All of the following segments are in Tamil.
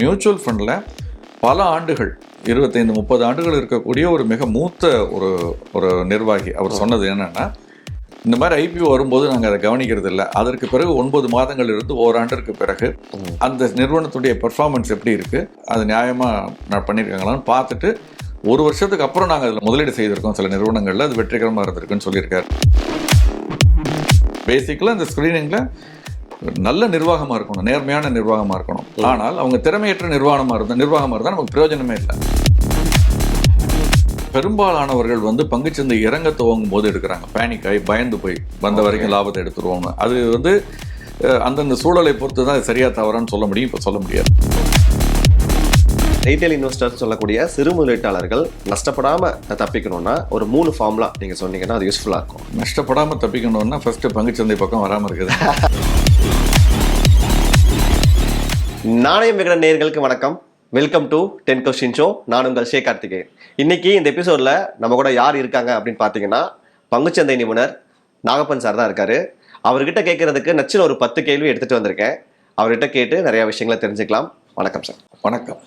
மியூச்சுவல் ஃபண்டில் பல ஆண்டுகள் இருபத்தைந்து முப்பது ஆண்டுகள் இருக்கக்கூடிய ஒரு மிக மூத்த ஒரு ஒரு நிர்வாகி அவர் சொன்னது என்னன்னா இந்த மாதிரி ஐபிஓ வரும்போது நாங்கள் அதை கவனிக்கிறது இல்லை. அதற்கு பிறகு ஒன்பது மாதங்கள் இருந்து ஓராண்டிற்கு பிறகு அந்த நிறுவனத்துடைய பெர்ஃபார்மன்ஸ் எப்படி இருக்கு அது நியாயமாக பண்ணியிருக்காங்களான்னு பார்த்துட்டு ஒரு வருஷத்துக்கு அப்புறம் நாங்கள் அதில் முதலீடு செய்திருக்கோம். சில நிறுவனங்களில் அது வெற்றிகரமாக இருந்திருக்குன்னு சொல்லியிருக்காரு. பேசிக்கலாக இந்த ஸ்க்ரீனிங்கில் நல்ல நிர்வாகமாக இருக்கணும் நேர்மையான நிர்வாகமாக இருக்கணும். ஆனால் அவங்க திறமையற்ற நிர்வாகமாக இருந்தால் நிர்வாகமாக இருந்தால் நமக்கு பிரயோஜனமே இல்லை. பெரும்பாலானவர்கள் வந்து பங்குச்சந்தை இறங்க துவங்கும் போது எடுக்கிறாங்க. பேனிக் ஆகி பயந்து போய் வந்த வரைக்கும் லாபத்தை எடுத்துருவாங்க அது வந்து அந்தந்த சூழலை பொறுத்து தான் அது சரியா தவறான்னு சொல்ல முடியும் இப்போ சொல்ல முடியாது. ரீட்டைல் இன்வெஸ்டர் சொல்லக்கூடிய சிறு முதலீட்டாளர்கள் நஷ்டப்படாம தப்பிக்கணும்னா ஒரு மூணு ஃபார்ம்லாம் நீங்க சொன்னீங்கன்னா அது யூஸ்ஃபுல்லா இருக்கும். நஷ்டப்படாமல் தப்பிக்கணும்னா ஃபர்ஸ்ட் பங்குச்சந்தை பக்கம் வராமல் இருக்குது நாணயம் விகடன் நேர்களுக்கு வணக்கம். Welcome to ten question show நான் உங்கள் சே கார்த்திகேயன். இன்னைக்கு இந்த எபிசோட்ல நம்ம கூட யார் இருக்காங்க அப்படின்னு பார்த்தீங்கன்னா பங்குச்சந்தை நிபுணர் நாகப்பன் சார் தான் இருக்காரு. அவர்கிட்ட கேட்கறதுக்கு நச்சுன்னு ஒரு பத்து கேள்வி எடுத்துட்டு வந்திருக்கேன். அவர்கிட்ட கேட்டு நிறைய விஷயங்களை தெரிஞ்சுக்கலாம். வணக்கம் சார் வணக்கம்.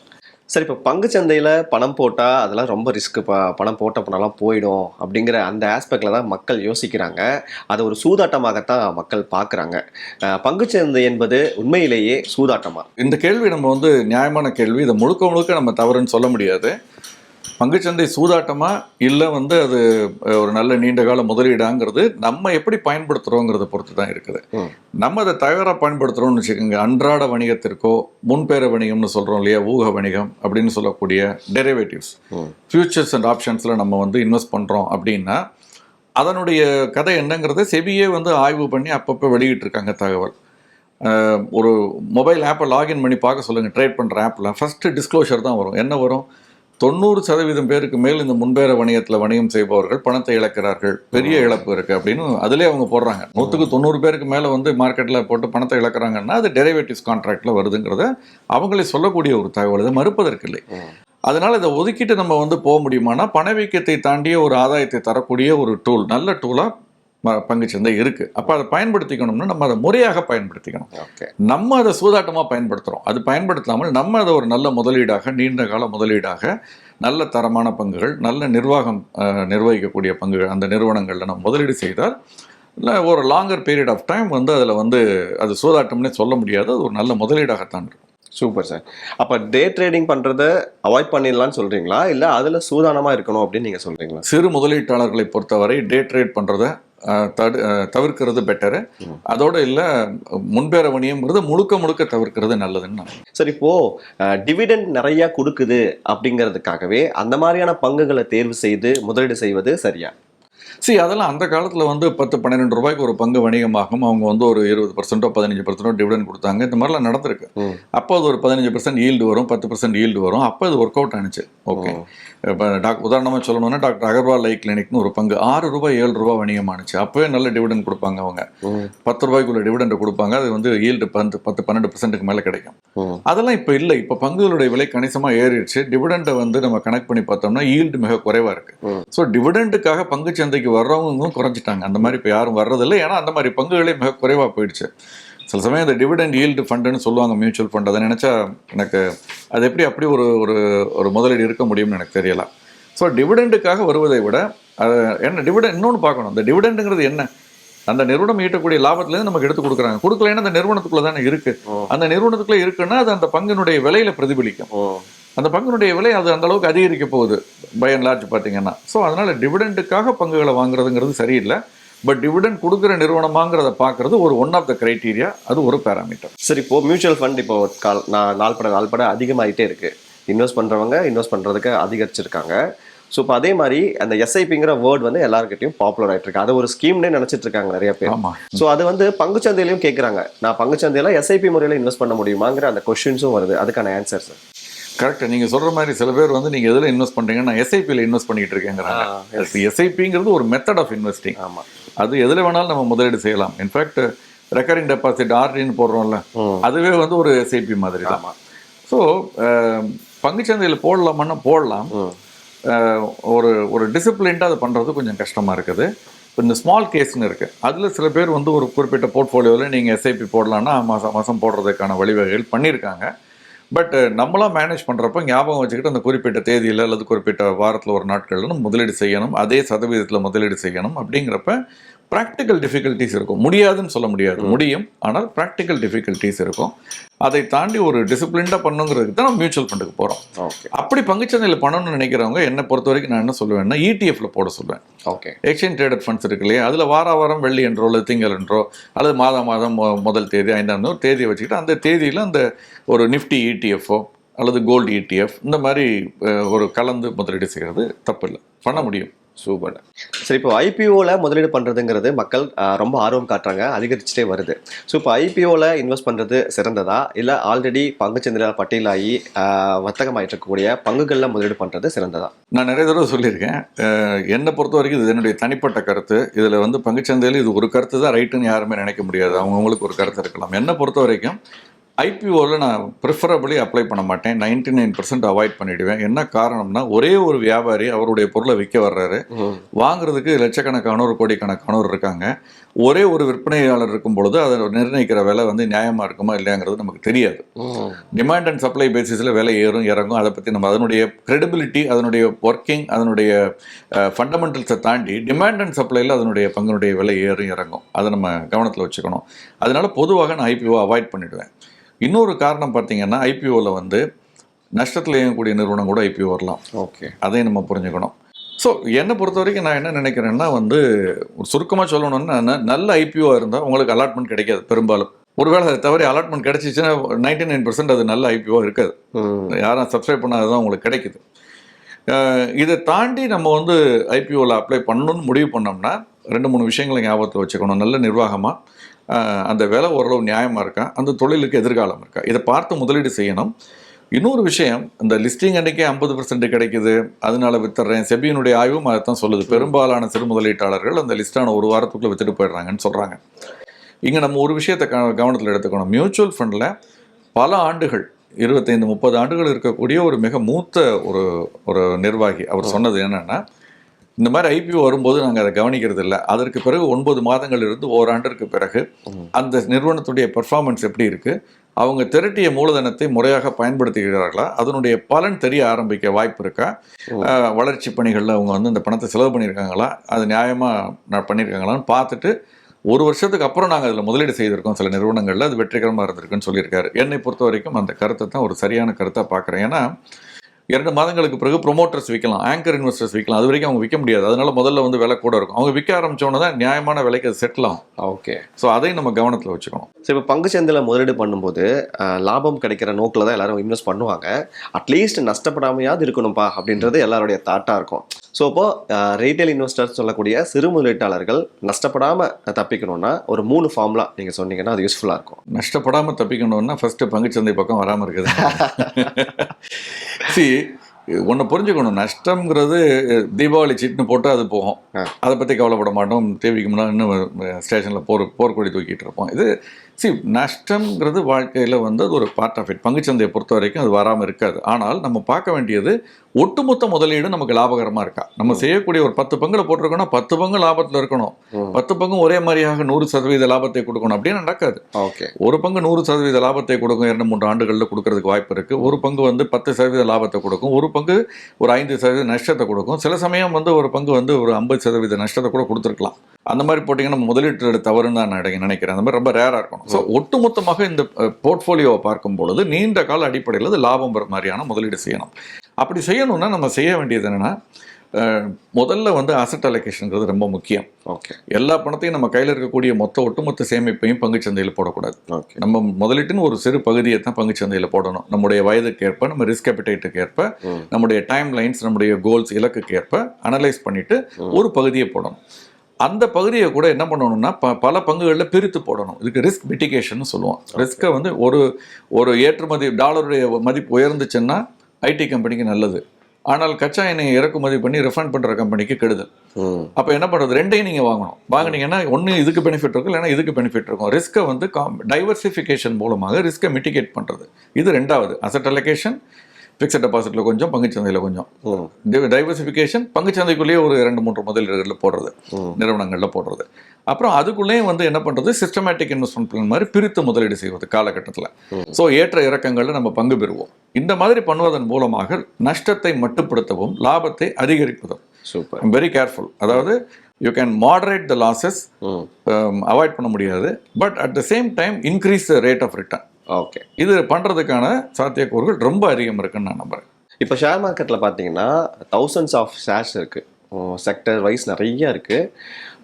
சார் இப்போ பங்குச்சந்தையில் பணம் போட்டால் அதெல்லாம் ரொம்ப ரிஸ்க்குப்பா பணம் போட்ட பணம்லாம் போயிடும் அப்படிங்கிற அந்த ஆஸ்பெக்டில் தான் மக்கள் யோசிக்கிறாங்க. அதை ஒரு சூதாட்டமாகத்தான் மக்கள் பார்க்குறாங்க பங்குச்சந்தை என்பது உண்மையிலேயே சூதாட்டமாக இந்த கேள்வி நம்ம வந்து நியாயமான கேள்வி. இதை முழுக்க முழுக்க நம்ம தவறுன்னு சொல்ல முடியாது. பங்குச்சந்தை சூதாட்டமா இல்லை வந்து அது ஒரு நல்ல நீண்ட கால முதலீடாங்கிறது நம்ம எப்படி பயன்படுத்துகிறோங்கிறத பொறுத்து தான் இருக்குது. நம்ம அதை தவறாக பயன்படுத்துகிறோம்னு வச்சுக்கோங்க. அன்றாட வணிகத்திற்கோ முன்பேர வணிகம்னு சொல்கிறோம் இல்லையா? ஊக வணிகம் அப்படின்னு சொல்லக்கூடிய டெரிவேட்டிவ்ஸ். ஃபியூச்சர்ஸ் அண்ட் ஆப்ஷன்ஸில் நம்ம வந்து இன்வெஸ்ட் பண்ணுறோம் அப்படின்னா அதனுடைய கதை என்னங்கிறத செபியே வந்து ஆய்வு பண்ணி அப்பப்போ வெளியிட்டிருக்காங்க தகவல். ஒரு மொபைல் ஆப்பை லாகின் பண்ணி பார்க்க சொல்லுங்கள் ட்ரேட் பண்ணுற ஆப்பில் ஃபஸ்ட்டு டிஸ்க்ளோஷர் தான் வரும். என்ன வரும்? தொண்ணூறு சதவீதம் பேருக்கு மேல் இந்த முன்பேற வணிகத்தில் வணிகம் செய்பவர்கள் பணத்தை இழக்கிறார்கள். பெரிய இழப்பு இருக்குது அப்படின்னு அதிலே அவங்க போடுறாங்க. நூற்றுக்கு தொண்ணூறு பேருக்கு மேலே வந்து மார்க்கெட்டில் போட்டு பணத்தை இழக்கிறாங்கன்னா அது டெரிவேட்டிவ்ஸ் கான்ட்ராக்டில் வருதுங்கிறத அவங்களே சொல்லக்கூடிய ஒரு தகவல். இதை மறுப்பதற்கில்லை ம். அதனால இதை ஒதுக்கிட்டு நம்ம வந்து போக முடியுமானா பணவீக்கத்தை தாண்டிய ஒரு ஆதாயத்தை தரக்கூடிய ஒரு டூல் நல்ல டூலாக பங்குச்சந்தை இருக்கு. அப்போ அதை பயன்படுத்திக்கணும்னா நம்ம அதை முறையாக பயன்படுத்திக்கணும். ஓகே. நம்ம அதை சூதாட்டமாக பயன்படுத்துகிறோம் அது பயன்படுத்தாமல் நம்ம அதை ஒரு நல்ல முதலீடாக நீண்ட கால முதலீடாக நல்ல தரமான பங்குகள் நல்ல நிர்வாகம் நிர்வகிக்கக்கூடிய பங்குகள் அந்த நிறுவனங்களில் நம்ம முதலீடு செய்தால் இல்லை ஒரு லாங்கர் பீரியட் ஆஃப் டைம் வந்து அதில் வந்து அது சூதாட்டம்னே சொல்ல முடியாது. அது ஒரு நல்ல முதலீடாகத்தான் இருக்கும். Super sir. அப்போ டே ட்ரேடிங் பண்ணுறத அவாய்ட் பண்ணிடலாம்னு சொல்றீங்களா? இல்லை அதில் சூதானமாக இருக்கணும் அப்படின்னு நீங்கள் சொல்றீங்களா? சிறு முதலீட்டாளர்களை பொறுத்தவரை டே ட்ரேட் பண்ணுறத தடு தவிர்க்கிறது பெட்டரு. அதோட இல்லை முன்பேற வணிகம்ங்கிறது முழுக்க முழுக்க தவிர்க்கிறது நல்லதுன்னு நான் சார் இப்போ டிவிடெண்ட் நிறைய கொடுக்குது அப்படிங்கிறதுக்காகவே அந்த மாதிரியான பங்குகளை தேர்வு செய்து முதலீடு செய்வது சரியா? சரி அதெல்லாம் அந்த காலத்தில் வந்து பத்து பன்னிரெண்டு ரூபாய்க்கு ஒரு பங்கு வணிகமாகும். அவங்க வந்து ஒரு இருபது பர்சன்ட்டோ பதினஞ்சு பர்சன்ட்டோ டிவிடன் கொடுத்தாங்க. இந்த மாதிரிலாம் நடந்திருக்கு. அப்போ அது ஒரு பதினஞ்சு பர்சன்ட் ஈல்டு வரும் பத்து பர்சன்ட் ஈல்டு வரும். அப்போ அது ஒர்க் அவுட் ஆனிச்சு. ஓகே இப்போ டாக் உதாரணமாக சொல்லணும்னா டாக்டர் அகர்வால் லை கிளினிக்னு ஒரு பங்கு. ஆறு ரூபாய் ஏழு ரூபாய் வணிகமானுச்சு. அப்போவே நல்ல டிவிடன் கொடுப்பாங்க அவங்க. பத்து ரூபாய்க்குள்ள டிவிடெண்ட் கொடுப்பாங்க. அது வந்து ஈல்டு பத்து பத்து பன்னெண்டு பர்சன்ட்டுக்கு மேலே கிடைக்கும். அதெல்லாம் இப்போ இல்லை. இப்போ பங்குகளுடைய விலை கணிசமாக ஏறிடுச்சு. டிவிடெண்டை வந்து நம்ம கனெக்ட் பண்ணி பார்த்தோம்னா ஈல்டு மிக குறைவாக இருக்கு. ம். ஸோ டிவிடெண்டுக்காக பங்கு சந்தைக்கு வர்றவங்களும் குறைஞ்சிட்டாங்க. அந்த மாதிரி இப்போ யாரும் வர்றதில்லை. ஏன்னா அந்த மாதிரி பங்குகளே மிக குறைவாக போயிடுச்சு. சில சமயம் இந்த டிவிடெண்ட் ஈல்டு ஃபண்டுன்னு சொல்லுவாங்க மியூச்சுவல் ஃபண்ட் அதை நினச்சா எனக்கு அது எப்படி அப்படி ஒரு ஒரு ஒரு முதலீடு இருக்க முடியும்னு எனக்கு தெரியல. ஸோ டிவிடெண்டுக்காக வருவதை விட அது என்ன டிவிடெண்ட் இன்னொன்று பார்க்கணும். இந்த டிவிடெண்டுங்கிறது என்ன? அந்த நிறுவனம் ஈட்டக்கூடிய லாபத்துலேருந்து நமக்கு எடுத்து கொடுக்குறாங்க. கொடுக்கலைன்னா அந்த நிறுவனத்துக்குள்ள தானே இருக்கு. ஓ. அந்த நிறுவனத்துக்குள்ள இருக்குன்னா அது அந்த பங்கினுடைய விலையில பிரதிபலிக்கும். அந்த பங்கினுடைய விலை அது அந்த அளவுக்கு அதிகரிக்க போகுது பை அண்ட் லார்ஜ் பார்த்தீங்கன்னா ஸோ அதனால டிவிடெண்டுக்காக பங்குகளை வாங்குறதுங்கிறது சரியில்லை. பட் டிவிடெண்ட் கொடுக்குற நிறுவனமாங்கிறத பார்க்கறது ஒரு ஒன் ஆஃப் த கிரைட்டீரியா அது ஒரு பேராமீட்டர் சரி இப்போ மியூச்சுவல் ஃபண்ட் இப்போ கால் நான் நாள்பட நாள்பட அதிகமாயிட்டே இருக்கு. இன்வெஸ்ட் பண்றவங்க இன்வெஸ்ட் பண்றதுக்கு அதிகரிச்சிருக்காங்க. ஸோ இப்போ அதே மாதிரி அந்த எஸ்ஐபிங்கிற வேர்ட் வந்து எல்லாருக்கிட்டையும் பாப்புலர் ஆயிட்டு இருக்கு அது ஒரு ஸ்கீம்னே நினைச்சிட்டு இருக்காங்க நிறைய பேர். ஸோ அது வந்து பங்குச்சந்தையிலையும் கேட்குறாங்க நான் பங்குச்சந்தையில எஸ்ஐபி முறையில் இன்வெஸ்ட் பண்ண முடியுமாங்கிற அந்த கொஸ்டின்ஸும் வருது. அதுக்கான ஆன்சர் சார் கரெக்ட் நீங்க சொல்ற மாதிரி சில பேர் வந்து நீங்க எதுல இன்வெஸ்ட் பண்றீங்கன்னா எஸ்ஐபியில் இன்வெஸ்ட் பண்ணிட்டு இருக்கேங்கிறாங்க. எஸ்ஐபிங்கிறது ஒரு மெத்தட் ஆஃப் இன்வெஸ்டிங் ஆமா. அது எதுல வேணாலும் நம்ம முதலீடு செய்யலாம். இன்ஃபேக்ட் ரெக்கரிங் டெபாசிட் ஆர்டின்னு போடுறோம்ல. அதுவே வந்து ஒரு எஸ்ஐபி மாதிரி தான். ஸோ பங்குச்சந்தையில் போடலாமான்னா போடலாம். ஒரு ஒரு டிசிப்ளின்டாக அதை பண்ணுறது கொஞ்சம் கஷ்டமாக இருக்குது. இப்போ இந்த ஸ்மால் கேஸ்னு இருக்குது அதில் சில பேர் வந்து ஒரு குறிப்பிட்ட போர்ட்ஃபோலியோவில் நீங்கள் எஸ்ஐபி போடலான்னா மாதம் மாதம் போடுறதுக்கான வழிவகைகள் பண்ணியிருக்காங்க. பட் uh, நம்மளாம் மேனேஜ் பண்ணுறப்ப ஞாபகம் வச்சுக்கிட்டு அந்த குறிப்பிட்ட தேதியில் அல்லது குறிப்பிட்ட வாரத்தில் ஒரு நாட்களில் முதலீடு செய்யணும் அதே சதவீதத்தில் முதலீடு செய்யணும் அப்படிங்கிறப்ப ப்ராக்டிக்கல் டிஃபிகல்ட்டிஸ் இருக்கும். முடியாதுன்னு சொல்ல முடியாது. முடியும். ஆனால் ப்ராக்டிக்கல் டிஃபிகல்ட்டிஸ் இருக்கும். அதை தாண்டி ஒரு டிசிப்ளின்டாக பண்ணுங்கிறதுக்கு தான் நம்ம மியூச்சுவல் ஃபண்டுக்கு போகிறோம் ஓகே. அப்படி பங்குச்சந்தையில் பண்ணணும்னு நினைக்கிறவங்க என்னை பொறுத்த வரைக்கும் நான் என்ன சொல்லுவேன்னா E இடிஎஃப்ல போட சொல்லுவேன். ஓகே. எக்ஸ்சேஞ்ச் ட்ரேடட் ஃபண்ட்ஸ் இருக்கு இல்லையா? அதில் வார வாரம் வெள்ளி என்றோ அல்லது திங்கள் என்றோ அல்லது மாதம் மாதம் முதல் தேதி ஐந்தாம் தேதி தேதியை வச்சுக்கிட்டு அந்த தேதியில் அந்த ஒரு நிஃப்டி இடிஎஃப்ஓ அல்லது கோல்டு இடிஎஃப் இந்த மாதிரி ஒரு கலந்து முதலீடு செய்கிறது தப்பு இல்லை பண்ண முடியும். சூப்பர். சரி இப்போ ஐபிஓவில் முதலீடு பண்ணுறதுங்கிறது மக்கள் ரொம்ப ஆர்வம் காட்டுறாங்க அதிகரிச்சுட்டே வருது. ஸோ இப்போ ஐபிஓவில் இன்வெஸ்ட் பண்ணுறது சிறந்ததா? இல்லை ஆல்ரெடி பங்குச்சந்தையில் பட்டியலாகி ஆஹ், வர்த்தகமாயிட்டு இருக்கக்கூடிய பங்குகளில் முதலீடு பண்ணுறது சிறந்ததா? நான் நிறைய தடவை சொல்லியிருக்கேன். என்னை பொறுத்த வரைக்கும் இது என்னுடைய தனிப்பட்ட கருத்து. இதில் வந்து பங்குச்சந்தையில் இது ஒரு கருத்து தான் ரைட்டுன்னு யாருமே நினைக்க முடியாது. அவங்கவுங்களுக்கு ஒரு கருத்து இருக்கலாம். என்னை பொறுத்த வரைக்கும் ஐபிஓவில் நான் ப்ரிஃபரபிளி அப்ளை பண்ண மாட்டேன். நைன்டி நைன் பர்சன்ட் அவாய்ட் பண்ணிடுவேன். என்ன காரணம்னா ஒரே ஒரு வியாபாரி அவருடைய பொருளை விற்க வர்றாரு. வாங்குறதுக்கு லட்சக்கணக்கானோர் கோடிக்கணக்கானோர் இருக்காங்க. ஒரே ஒரு விற்பனையாளர் இருக்கும் பொழுது அதை நிர்ணயிக்கிற விலை வந்து நியாயமாக இருக்குமா இல்லையாங்கிறது நமக்கு தெரியாது. டிமாண்ட் அண்ட் சப்ளை பேசிஸில் விலை ஏறும் இறங்கும். அதை பற்றி நம்ம அதனுடைய credibility அதனுடைய ஒர்க்கிங் அதனுடைய ஃபண்டமெண்டல்ஸை தாண்டி டிமாண்ட் அண்ட் சப்ளையில் அதனுடைய பங்கினுடைய விலை ஏறும் இறங்கும். அதை நம்ம கவனத்தில் வச்சுக்கணும். அதனால பொதுவாக நான் ஐபிஓ அவாய்ட் பண்ணிடுவேன். இன்னொரு காரணம் பார்த்தீங்கன்னா ஐபிஓவில் வந்து நஷ்டத்தில் இயங்கக்கூடிய நிறுவனம் கூட ஐபிஓ வரலாம். ஓகே. அதையும் நம்ம புரிஞ்சுக்கணும். ஸோ என்னை பொறுத்த வரைக்கும் நான் என்ன நினைக்கிறேன்னா வந்து ஒரு சுருக்கமாக சொல்லணும்னா நல்ல ஐபிஓ இருந்தால் உங்களுக்கு அலாட்மெண்ட் கிடைக்காது பெரும்பாலும். ஒருவேளை அதை தவிர அலாட்மெண்ட் கிடைச்சிச்சுன்னா நைன்டி நைன் பர்சன்ட் அது நல்ல ஐபிஓ இருக்காது. யாரும் சப்ஸ்கிரைப் பண்ணாததான் உங்களுக்கு கிடைக்குது. இதை தாண்டி நம்ம வந்து ஐபிஓவில் அப்ளை பண்ணணும்னு முடிவு பண்ணோம்னா ரெண்டு மூணு விஷயங்களை ஞாபகத்தில் வச்சுக்கணும். நல்ல நிர்வாகமாக அந்த விலை ஓரளவு நியாயமாக இருக்கா? அந்த தொழிலுக்கு எதிர்காலம் இருக்கா? இதை பார்த்து முதலீடு செய்யணும். இன்னொரு விஷயம் இந்த லிஸ்டிங் அன்னைக்கே ஐம்பது பர்சன்ட் கிடைக்குது. அதனால வித்துறேன். செபியினுடைய ஆய்வும் அதை தான் சொல்லுது பெரும்பாலான சிறு முதலீட்டாளர்கள் அந்த லிஸ்டான ஒரு வாரத்துக்குள்ளே வித்துட்டு போயிடுறாங்கன்னு சொல்கிறாங்க இங்கே நம்ம ஒரு விஷயத்தை க கவனத்தில் எடுத்துக்கணும். மியூச்சுவல் ஃபண்டில் பல ஆண்டுகள் இருபத்தைந்து முப்பது ஆண்டுகள் இருக்கக்கூடிய ஒரு மிக மூத்த ஒரு ஒரு நிர்வாகி அவர் சொன்னது என்னன்னா இந்த மாதிரி ஐபிஓ வரும்போது நாங்கள் அதை கவனிக்கிறது இல்லை. அதற்கு பிறகு ஒன்பது மாதங்கள் இருந்து ஓராண்டிற்கு பிறகு அந்த நிறுவனத்துடைய பெர்ஃபார்மன்ஸ் எப்படி இருக்கு அவங்க திரட்டிய மூலதனத்தை முறையாக பயன்படுத்துகிறார்களா அதனுடைய பலன் தெரிய ஆரம்பிக்க வாய்ப்பு இருக்கா வளர்ச்சி பணிகளில் அவங்க வந்து இந்த பணத்தை செலவு பண்ணியிருக்காங்களா அது நியாயமாக பண்ணியிருக்காங்களான்னு பார்த்துட்டு ஒரு வருஷத்துக்கு அப்புறம் நாங்கள் அதில் முதலீடு செய்திருக்கோம் சில நிறுவனங்களில். அது வெற்றிகரமாக இருந்திருக்குன்னு சொல்லியிருக்காரு. என்னை பொறுத்த வரைக்கும் அந்த கருத்தை தான் ஒரு சரியான கருத்தாக பார்க்குறேன். ஏன்னா இரண்டு மாதங்களுக்கு பிறகு ப்ரொமோட்டர்ஸ் விற்கலாம் ஆங்கர் இன்வெஸ்டர்ஸ் விற்கலாம். அது வரைக்கும் அவங்க விற்க முடியாது. அதனால முதல்ல வந்து விலை கூட இருக்கும். அவங்க விற்க ஆரம்பிச்சோன்னே தான் நியாயமான விலைக்கு அது செட்டில் ஆகும். ஓகே ஸோ அதையும் நம்ம கவனத்தில் வச்சுக்கணும். சரி இப்போ பங்குச்சந்தையில் முதலீடு பண்ணும்போது லாபம் கிடைக்கிற நோக்கில் தான் எல்லாரும் இன்வெஸ்ட் பண்ணுவாங்க. அட்லீஸ்ட் நஷ்டப்படாமையாவது இருக்கணும்ப்பா அப்படின்றது எல்லாருடைய தாட்டாக இருக்கும். ஸோ இப்போ ரீட்டைல் இன்வெஸ்டர்ஸ் சொல்லக்கூடிய சிறு முதலீட்டாளர்கள் நஷ்டப்படாமல் தப்பிக்கணும்னா ஒரு மூணு ஃபார்முலா நீங்கள் சொன்னீங்கன்னா அது யூஸ்ஃபுல்லாக இருக்கும். நஷ்டப்படாமல் தப்பிக்கணும்னா ஃபஸ்ட்டு பங்குச்சந்தை பக்கம் வராமல் இருக்குது. சி ஒன்று புரிஞ்சுக்கணும். நஷ்டம்ங்கிறது தீபாவளி சீட்னு போட்டு அது போகும். அதை பற்றி கவலைப்பட மாட்டோம். டிவிக்கு முன்னாடி இன்னும் ஸ்டேஷனில் போர் போர்க்கொடி தூக்கிட்டு இருப்போம். இது சி நஷ்டம்ங்கிறது வாழ்க்கையில் வந்து அது ஒரு பார்ட் ஆஃப் இட் பங்குச்சந்தையை பொறுத்த வரைக்கும் அது வராமல் இருக்காது. ஆனால் நம்ம பார்க்க வேண்டியது ஒட்டுமொத்த முதலீடு நமக்கு லாபகரமாக இருக்கா? நம்ம செய்யக்கூடிய ஒரு பத்து பங்குல போட்டிருக்கோம்னா பத்து பங்கு லாபத்தில் இருக்கணும். பத்து பங்கும் ஒரே மாதிரியாக நூறு சதவீத லாபத்தை கொடுக்கணும் அப்படின்னு நடக்காது. ஓகே. ஒரு பங்கு நூறு சதவீத லாபத்தை கொடுக்கும் இரண்டு மூன்று ஆண்டுகளில் கொடுக்கறதுக்கு வாய்ப்பு இருக்கு. ஒரு பங்கு வந்து பத்து சதவீத லாபத்தை கொடுக்கும். ஒரு பங்கு ஒரு ஐந்து சதவீத நஷ்டத்தை கொடுக்கும். சில சமயம் வந்து ஒரு பங்கு வந்து ஒரு ஐம்பது சதவீத நஷ்டத்தை கூட கொடுத்துருக்கலாம். அந்த மாதிரி போட்டிங்கன்னா நம்ம முதலீட்டு தவறுன்னு நான் நினை- நினைக்கிறேன். அந்த மாதிரி ரொம்ப ரேராக இருக்கணும். ஸோ ஒட்டுமொத்தமாக இந்த போர்ட்ஃபோலியோவை பார்க்கும் பொழுது நீண்ட கால அடிப்படையில் அது லாபம் பெற மாதிரியான முதலீடு செய்யணும். அப்படி செய்யணும்னா நம்ம செய்ய வேண்டியது என்னன்னா முதல்ல வந்து அசட் அலோகேஷனுங்கிறது ரொம்ப முக்கியம். ஓகே எல்லா பணத்தையும் நம்ம கையில் இருக்கக்கூடிய மொத்த ஒட்டுமொத்த சேமிப்பையும் பங்குச்சந்தையில் போடக்கூடாது. ஓகே நம்ம முதலீட்டுன்னு ஒரு சிறு பகுதியை தான் பங்குச்சந்தையில் போடணும். நம்முடைய வயதுக்கு ஏற்ப நம்ம ரிஸ்க் appetite ஏற்ப ம். நம்முடைய டைம் லைன்ஸ் நம்முடைய கோல்ஸ் இலக்குக்கு ஏற்ப அனலைஸ் பண்ணிட்டு ஒரு பகுதியை போடணும். அந்த பகுதியை கூட என்ன பண்ணணும்னா ப பல பங்குகளில் பிரித்து போடணும். இதுக்கு ரிஸ்க் மிட்டிகேஷன் சொல்லுவோம். ரிஸ்க்கை வந்து ஒரு ஒரு ஏற்றுமதி டாலருடைய மதிப்பு உயர்ந்துச்சுன்னா ஐடி கம்பெனிக்கு நல்லது. ஆனால் கச்சா எண்ணெயை இறக்குமதி பண்ணி ரிஃபண்ட் பண்ணுற கம்பெனிக்கு கெடுதல். அப்போ என்ன பண்ணுறது ரெண்டையும் நீங்கள் வாங்கணும். வாங்குனீங்கன்னா ஒன்று இதுக்கு பெனிஃபிட் இருக்கும் இல்லைன்னா இதுக்கு பெனிஃபிட் இருக்கும். ரிஸ்க்கை வந்து டைவர்சிஃபிகேஷன் மூலமாக ரிஸ்க்கை மிட்டிகேட் பண்ணுறது இது ரெண்டாவது அசட் அலோகேஷன் ஃபிக்ஸட் டெபாசிட்டில் கொஞ்சம் பங்குச்சந்தையில் கொஞ்சம். டைவர்சிஃபிகேஷன் பங்குச்சந்தைக்குள்ளேயே ஒரு இரண்டு மூன்று முதலீடுகளில் போடுறது. நிறுவனங்களில் போடுறது. அப்புறம் அதுக்குள்ளேயும் வந்து என்ன பண்ணுறது சிஸ்டமேட்டிக் இன்வெஸ்ட்மெண்ட் பிளான் மாதிரி பிரித்து முதலீடு செய்வது காலகட்டத்தில். ஸோ ஏற்ற இறக்கங்களில் நம்ம பங்கு பெறுவோம். இந்த மாதிரி பண்ணுவதன் மூலமாக நஷ்டத்தை மட்டுப்படுத்தவும் லாபத்தை அதிகரிப்பதும். சூப்பர். வெரி கேர்ஃபுல் அதாவது you can moderate the losses avoid பண்ண முடியாது. But at the same time increase the rate of return okay. இது பண்ணுறதுக்கான சாத்தியக்கூறுகள் ரொம்ப அதிகம் இருக்குன்னு நான் நம்புறேன். இப்போ ஷேர் மார்க்கெட்டில் பார்த்தீங்கன்னா தௌசண்ட்ஸ் ஆஃப் ஷேர்ஸ் இருக்குது செக்டர் வைஸ் நிறைய இருக்குது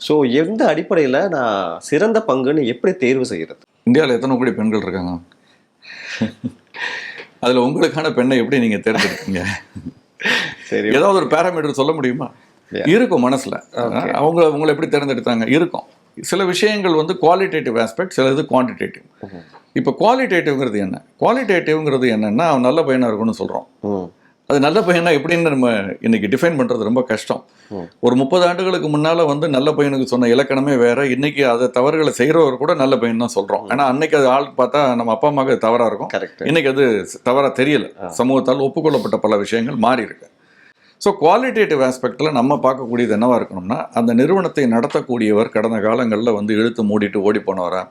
ஸோ எந்த அடிப்படையில் நான் சிறந்த பங்குன்னு எப்படி தேர்வு செய்கிறது இந்தியாவில் எத்தனை கோடி பெண்கள் இருக்காங்க? அதில் உங்களுக்கான பெண்ணை எப்படி நீங்கள் தேர்ந்தெடுப்பீங்க? சரி. ஏதாவது ஒரு பேராமீட்டர் சொல்ல முடியுமா. இருக்கும் மனசுல. அவங்க அவங்கள எப்படி தேர்ந்தெடுத்தாங்க? இருக்கும். சில விஷயங்கள் வந்து குவாலிட்டேட்டிவ் ஆஸ்பெக்ட் சில இது குவான்டிடேட்டிவ் இப்போ குவாலிட்டேட்டிவ்ங்கிறது என்ன? குவாலிட்டேட்டிவ்ங்கிறது என்னன்னா அவன் நல்ல பையனா இருக்கும்னு சொல்றோம். ம். அது நல்ல பையனா எப்படின்னு நம்ம இன்னைக்கு டிஃபைன் பண்றது ரொம்ப கஷ்டம். ஒரு முப்பது ஆண்டுகளுக்கு முன்னால வந்து நல்ல பையனுக்கு சொன்ன இலக்கணமே வேற. இன்னைக்கு அதை தவறுகளை செய்யறவர் கூட நல்ல பையன் தான் சொல்றோம். ஏன்னா அன்னைக்கு அது ஆள் பார்த்தா நம்ம அப்பா அம்மாவுக்கு அது தவறா இருக்கும். இன்னைக்கு அது தவறா தெரியல. சமூகத்தால் ஒப்புக்கொள்ளப்பட்ட பல விஷயங்கள் மாறி இருக்கு. ஸோ குவாலிட்டேட்டிவ் ஆஸ்பெக்டில் நம்ம பார்க்கக்கூடியது என்னவா இருக்கணும்னா அந்த நிறுவனத்தை நடத்தக்கூடியவர் கடந்த காலங்களில் வந்து இழுத்து மூடிட்டு ஓடி போனவரா?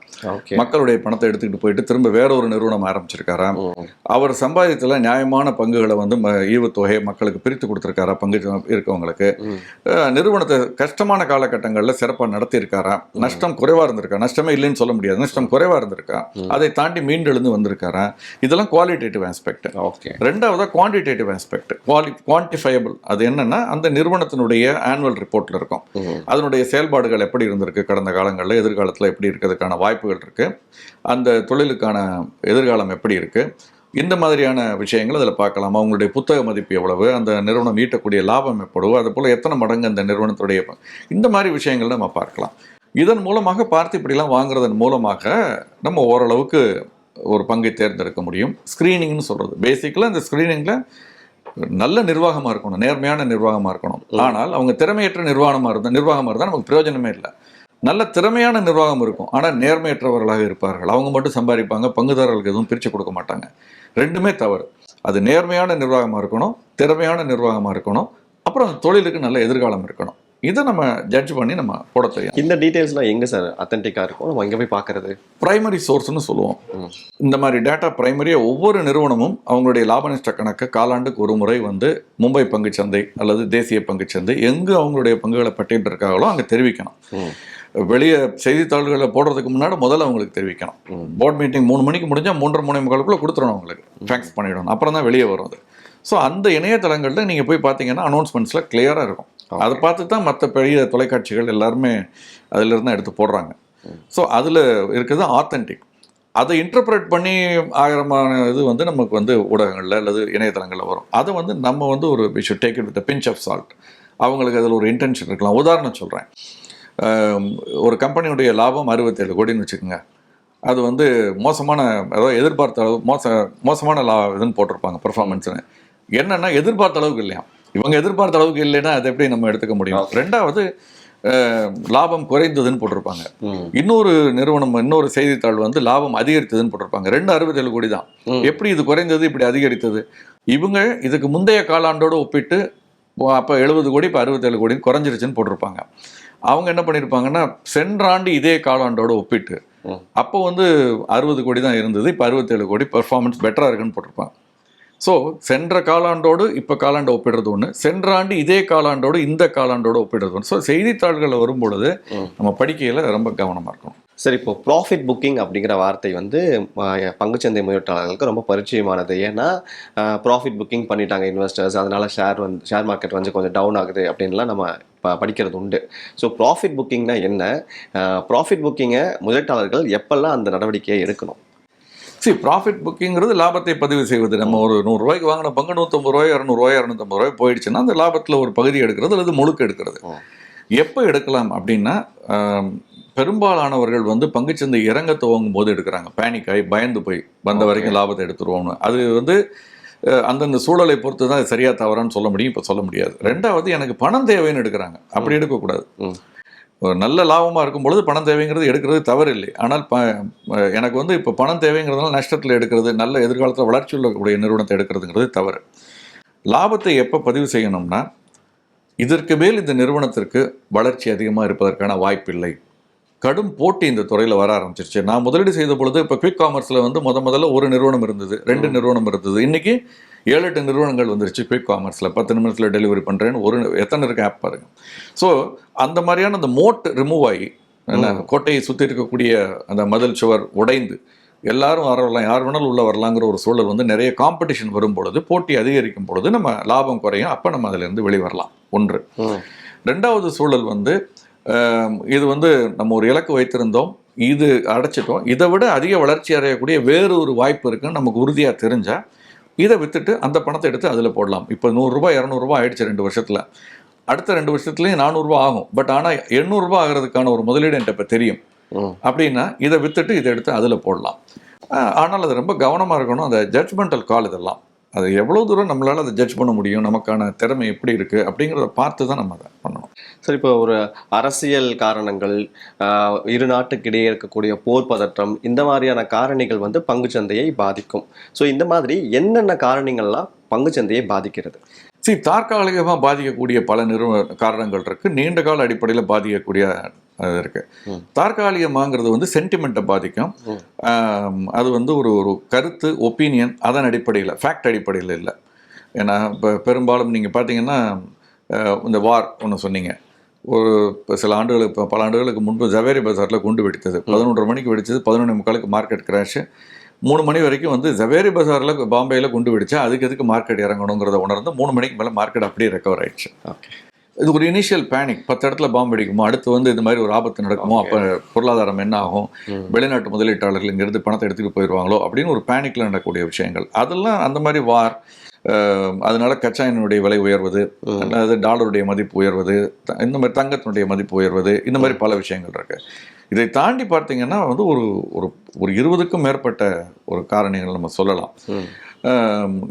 மக்களுடைய பணத்தை எடுத்துக்கிட்டு போயிட்டு திரும்ப வேற ஒரு நிறுவனம் ஆரம்பிச்சிருக்காரா? அவர் சம்பாதித்துல நியாயமான பங்குகளை வந்து ம- ஈவுத்தொகையை மக்களுக்கு பிரித்து கொடுத்துருக்காரா? பங்கு இருக்கவங்களுக்கு. நிறுவனத்தை கஷ்டமான காலகட்டங்களில் சிறப்பாக நடத்தியிருக்காரா? நஷ்டம் குறைவா இருந்திருக்கா? நஷ்டமே இல்லைன்னு சொல்ல முடியாது. நஷ்டம் குறைவா இருந்திருக்கா? அதை தாண்டி மீண்டெழுந்து வந்திருக்காரா? இதெல்லாம் குவாலிட்டேட்டிவ் ஆஸ்பெக்ட் ஓகே ரெண்டாவதா குவான்டிடேட்டிவ் ஆஸ்பெக்ட் குவாலி குவான்டிஃபையபிள் அது என்னன்னா அந்த நிறுவனத்தினுடைய ஆனுவல் ரிப்போர்ட்ல இருக்கும். அதனுடைய செயல்பாடுகள் எப்படி இருந்திருக்கு? கடந்த காலங்களில் எதிர்காலத்தில் எப்படி இருக்கிறதுக்கான வாய்ப்புகள் இருக்கு? அந்த தொழிலுக்கான எதிர்காலம் எப்படி இருக்கு? இந்த மாதிரியான விஷயங்கள் அதில் பார்க்கலாம்? அவங்களுடைய புத்தக மதிப்பு எவ்வளவு? அந்த நிறுவனம் ஈட்டக்கூடிய லாபம் எவ்வளவு அது போல் எத்தனை மடங்கு அந்த நிறுவனத்துடைய இந்த மாதிரி விஷயங்கள் நம்ம பார்க்கலாம். இதன் மூலமாக பார்த்து இப்படிலாம் வாங்குறதன் மூலமாக நம்ம ஓரளவுக்கு ஒரு பங்கை தேர்ந்தெடுக்க முடியும். ஸ்க்ரீனிங்னு சொல்கிறது பேசிக்கலாக இந்த ஸ்க்ரீனிங்கில் நல்ல நிர்வாகமாக இருக்கணும் நேர்மையான நிர்வாகமாக இருக்கணும். ஆனால் அவங்க திறமையற்ற நிர்வாகமாக இருந்தால் நிர்வாகமாக இருந்தால் நமக்கு பிரயோஜனமே இல்லை. நல்ல திறமையான நிர்வாகம் இருக்கும் ஆனால் நேர்மையற்றவர்களாக இருப்பார்கள். அவங்க மட்டும் சம்பாதிப்பாங்க பங்குதாரர்களுக்கு எதுவும் பிரித்து கொடுக்க மாட்டாங்க. ரெண்டுமே தவறு. அது நேர்மையான நிர்வாகமாக இருக்கணும் திறமையான நிர்வாகமாக இருக்கணும். அப்புறம் அந்த தொழிலுக்கு நல்ல எதிர்காலம் இருக்கணும். இதை நம்ம ஜட்ஜ் பண்ணி நம்ம போட தெரியும் இந்த டீடைல்ஸ்லாம் எங்க சார் அத்தன்டிக்கா இருக்கும்? நம்ம எங்க போய் பார்க்கறது? பிரைமரி சோர்ஸ்னு சொல்லுவோம். இந்த மாதிரி டேட்டா பிரைமரியாக ஒவ்வொரு நிறுவனமும் அவங்களுடைய லாப நஷ்ட கணக்கை காலாண்டுக்கு ஒரு முறை வந்து மும்பை பங்குச்சந்தை அல்லது தேசிய பங்குச்சந்தை எங்கு அவங்களுடைய பங்குகளை பட்டியலிட்டிருக்காங்களோ அங்கே தெரிவிக்கணும். வெளியே செய்தித்தாள்களை போடுறதுக்கு முன்னாடி முதல்ல அவங்களுக்கு தெரிவிக்கணும். போர்ட் மீட்டிங் மூணு மணிக்கு முடிஞ்சால் மூன்றரை மூணு முக்காலுக்குள்ளே கொடுத்துடணும் அவங்களுக்கு. ஃபேக்ஸ் பண்ணிடணும். அப்புறம் தான் வெளியே வரும் அது. ஸோ அந்த இணையதளங்களில் நீங்கள் போய் பார்த்தீங்கன்னா அனௌன்ஸ்மெண்ட்ஸில் கிளியராக இருக்கும். அதை பார்த்து தான் மற்ற பெரிய தொலைக்காட்சிகள் எல்லாருமே அதிலிருந்து தான் எடுத்து போடுறாங்க. ஸோ அதில் இருக்கிறது ஆத்தென்டிக் அதை இன்டர்பிரேட் பண்ணி ஆயிரமான இது வந்து நமக்கு வந்து ஊடகங்களில் அல்லது இணையதளங்களில் வரும். அதை வந்து நம்ம வந்து ஒரு we should take it with pinch of salt அவங்களுக்கு அதில் ஒரு இன்டென்ஷன் இருக்கலாம். உதாரணம் சொல்கிறேன் ஒரு கம்பெனியுடைய லாபம் அறுபத்தேழு கோடின்னு வச்சுக்கோங்க. அது வந்து மோசமான அதாவது எதிர்பார்த்த அளவு மோச மோசமான லா இதுன்னு போட்டிருப்பாங்க பெர்ஃபார்மன்ஸ்னு என்னென்னா எதிர்பார்த்த அளவுக்கு இல்லையா இவங்க எதிர்பார்த்த அளவுக்கு இல்லைன்னா அதை எப்படி நம்ம எடுத்துக்க முடியும்? ரெண்டாவது லாபம் குறைந்ததுன்னு போட்டிருப்பாங்க. இன்னொரு நிறுவனம் இன்னொரு செய்தித்தாள் வந்து லாபம் அதிகரித்ததுன்னு போட்டிருப்பாங்க. ரெண்டு அறுபத்தேழு கோடி தான். எப்படி இது குறைந்தது இப்படி அதிகரித்தது? இவங்க இதுக்கு முந்தைய காலாண்டோடு ஒப்பிட்டு அப்போ எழுபது கோடி இப்போ அறுபத்தேழு கோடி குறைஞ்சிருச்சுன்னு போட்டிருப்பாங்க. அவங்க என்ன பண்ணியிருப்பாங்கன்னா சென்ற ஆண்டு இதே காலாண்டோட ஒப்பிட்டு. அப்போ வந்து அறுபது கோடி தான் இருந்தது இப்போ அறுபத்தேழு கோடி பெர்ஃபார்மன்ஸ் பெட்டராக இருக்குன்னு போட்டிருப்பாங்க. ஸோ சென்ற காலாண்டோடு இப்போ காலாண்டை ஒப்பிடுறது ஒன்று சென்ற ஆண்டு இதே காலாண்டோடு இந்த காலாண்டோடு ஒப்பிடுறது ஒன்று ஸோ செய்தித்தாள்களில் வரும்பொழுது. நம்ம படிக்கையில் ரொம்ப கவனமாக இருக்கணும். சரி இப்போ ப்ராஃபிட் புக்கிங் அப்படிங்கிற வார்த்தை வந்து பங்குச்சந்தை முதலீட்டாளர்களுக்கு ரொம்ப பரிச்சயமானது. ஏன்னா ப்ராஃபிட் புக்கிங் பண்ணிட்டாங்க இன்வெஸ்டர்ஸ் அதனால ஷேர் வந்து ஷேர் மார்க்கெட் வந்து கொஞ்சம் டவுன் ஆகுது அப்படின்லாம் நம்ம ப- படிக்கிறது உண்டு. ஸோ ப்ராஃபிட் புக்கிங்னா என்ன? ப்ராஃபிட் புக்கிங்கை முதலீட்டாளர்கள் எப்பெல்லாம் அந்த நடவடிக்கையை எடுக்கணும்? சரி ப்ராஃபிட் புக்கிங்கிறது லாபத்தை பதிவு செய்வது. நம்ம ஒரு நூறுரூவாய்க்கு வாங்கின பங்கு நூற்றம்பது ரூபாய் இரநூறுவாய் இரநூத்தம்பது ரூபாய் போயிடுச்சுன்னா அந்த லாபத்தில் ஒரு பகுதி எடுக்கிறது அல்லது முழுக்க எடுக்கிறது. எப்போ எடுக்கலாம் அப்படின்னா பெரும்பாலானவர்கள் வந்து பங்குச்சந்தை இறங்க துவங்கும் போது எடுக்கிறாங்க. பேனிக் ஆகி பயந்து போய் வந்த. வரைக்கும் லாபத்தை எடுத்துருவோம்னு. அது வந்து அந்தந்த சூழலை பொறுத்து தான் அது சரியா தவறான்னு சொல்ல முடியும் இப்போ சொல்ல முடியாது. ரெண்டாவது எனக்கு பணம் தேவைன்னு எடுக்கிறாங்க. அப்படி எடுக்கக்கூடாது. நல்ல லாபமாக இருக்கும் பொழுது பணம் தேவைங்கிறது எடுக்கிறது தவறு இல்லை ஆனால் ப எனக்கு வந்து இப்போ பணம் தேவைங்கிறதுனால நஷ்டத்தில் எடுக்கிறது நல்ல எதிர்காலத்தில் வளர்ச்சி உள்ளக்கூடிய நிறுவனத்தை எடுக்கிறதுங்கிறது தவறு. லாபத்தை எப்போ பதிவு செய்யணும்னா இதற்கு மேல் இந்த நிறுவனத்திற்கு வளர்ச்சி அதிகமாக இருப்பதற்கான வாய்ப்பில்லை. கடும் போட்டி இந்த துறையில் வர ஆரம்பிச்சிருச்சு. நான் முதலீடு செய்த பொழுது இப்போ குவிக் காமர்ஸில் வந்து முத முதல்ல ஒரு நிறுவனம் இருந்தது ரெண்டு நிறுவனம் இருந்தது. இன்னைக்கு ஏழு எட்டு நிறுவனங்கள் வந்துருச்சு குவிக் காமர்ஸில் பத்து நிமிஷத்தில் டெலிவரி பண்ணுறேன்னு ஒரு எத்தனை இருக்கு ஆப் பாருங்க. ஸோ அந்த மாதிரியான அந்த மோட் ரிமூவ் ஆகி கோட்டையை சுற்றி இருக்கக்கூடிய அந்த மதில் சுவர் உடைந்து எல்லாரும் வரலாம் யார் வேணாலும் உள்ள வரலாங்கிற ஒரு சூழல் வந்து நிறைய காம்படிஷன் வரும் பொழுது போட்டி அதிகரிக்கும் பொழுது நம்ம லாபம் குறையும் அப்போ நம்ம அதிலிருந்து வெளிவரலாம் ஒன்று. ரெண்டாவது சூழல் வந்து இது வந்து நம்ம ஒரு இலக்கு வைத்திருந்தோம் இது அடைச்சிட்டோம். இதை விட அதிக வளர்ச்சி அடையக்கூடிய வேறு ஒரு வாய்ப்பு இருக்குன்னு நமக்கு உறுதியாக தெரிஞ்சா இதை வித்துட்டு அந்த பணத்தை எடுத்து அதில் போடலாம். இப்போ நூறுரூபா இரநூறுபா ஆயிடுச்சு ரெண்டு வருஷத்தில். அடுத்த ரெண்டு வருஷத்துலேயும் நானூறுரூவா ஆகும். பட் ஆனால் எண்ணூறுரூபா ஆகிறதுக்கான ஒரு முதலீடு என்கிட்ட இப்போ தெரியும். அப்படின்னா இதை வித்துட்டு இதை எடுத்து அதில் போடலாம். ஆனால் அது ரொம்ப கவனமாக இருக்கணும். அந்த ஜட்ஜ்மெண்டல் கால் இதெல்லாம். அது எவ்வளோ தூரம் நம்மளால் அதை ஜட்ஜ் பண்ண முடியும்? நமக்கான திறமை எப்படி இருக்குது அப்படிங்கிறத பார்த்து தான் நம்ம அதை பண்ணணும். சரி இப்போ ஒரு அரசியல் காரணங்கள் இரு நாட்டுக்கிடையே இருக்கக்கூடிய போர் பதற்றம் இந்த மாதிரியான காரணிகள் வந்து பங்குச்சந்தையை பாதிக்கும். ஸோ இந்த மாதிரி என்னென்ன காரணிகள்லாம் பங்குச்சந்தையை பாதிக்கிறது? சரி தற்காலிகமாக பாதிக்கக்கூடிய பல நிறுவ காரணங்கள் இருக்கு. நீண்ட கால அடிப்படையில் பாதிக்கக்கூடிய அது இருக்கு. ம். தற்காலிகமாங்கிறது வந்து சென்டிமெண்ட்டை பாதிக்கும். அது வந்து ஒரு ஒரு கருத்து ஒப்பீனியன் அதன் அடிப்படையில் ஃபேக்ட் அடிப்படையில் இல்லை. ஏன்னா இப்போ பெரும்பாலும் நீங்கள் பார்த்தீங்கன்னா இந்த வார் ஒன்று சொன்னீங்க. ஒரு இப்போ சில ஆண்டுகளுக்கு இப்போ பல ஆண்டுகளுக்கு முன்பு ஜவேரி பஜாரில் குண்டு வெடித்தது. பதினொன்றரை மணிக்கு வெடிச்சது பதினொன்று முக்காலுக்கு மார்க்கெட் கிராஷு மூணு மணி வரைக்கும் வந்து ஜவேரி பஜாரில் பாம்பேயில் குண்டு வெடிச்சா அதுக்கு எதுக்கு மார்க்கெட் இறங்கணுங்கிறத உணர்ந்து மூணு மணிக்கு மேலே மார்க்கெட் அப்படியே ரெக்கவர் ஆயிடுச்சு. இது ஒரு இனிஷியல் பேனிக் பத்து இடத்துல பாம்பு வெடிக்குமோ அடுத்து வந்து இது மாதிரி ஒரு ஆபத்து நடக்குமோ அப்போ பொருளாதாரம் என்ன ஆகும். வெளிநாட்டு முதலீட்டாளர்கள் இங்கிருந்து பணத்தை எடுத்துட்டு போயிடுவாங்களோ அப்படின்னு ஒரு பேனிக்ல நடக்கக்கூடிய விஷயங்கள். அதெல்லாம் அந்த மாதிரி வார் அதனால கச்சா எண்ணெயுடைய விலை உயர்வது. அல்லது டாலருடைய மதிப்பு உயர்வது இந்த மாதிரி தங்கத்தினுடைய மதிப்பு உயர்வது இந்த மாதிரி பல விஷயங்கள் இருக்கு. இதை தாண்டி பார்த்தீங்கன்னா வந்து ஒரு ஒரு ஒரு இருபதுக்கும் மேற்பட்ட ஒரு காரணிகள் நம்ம சொல்லலாம்.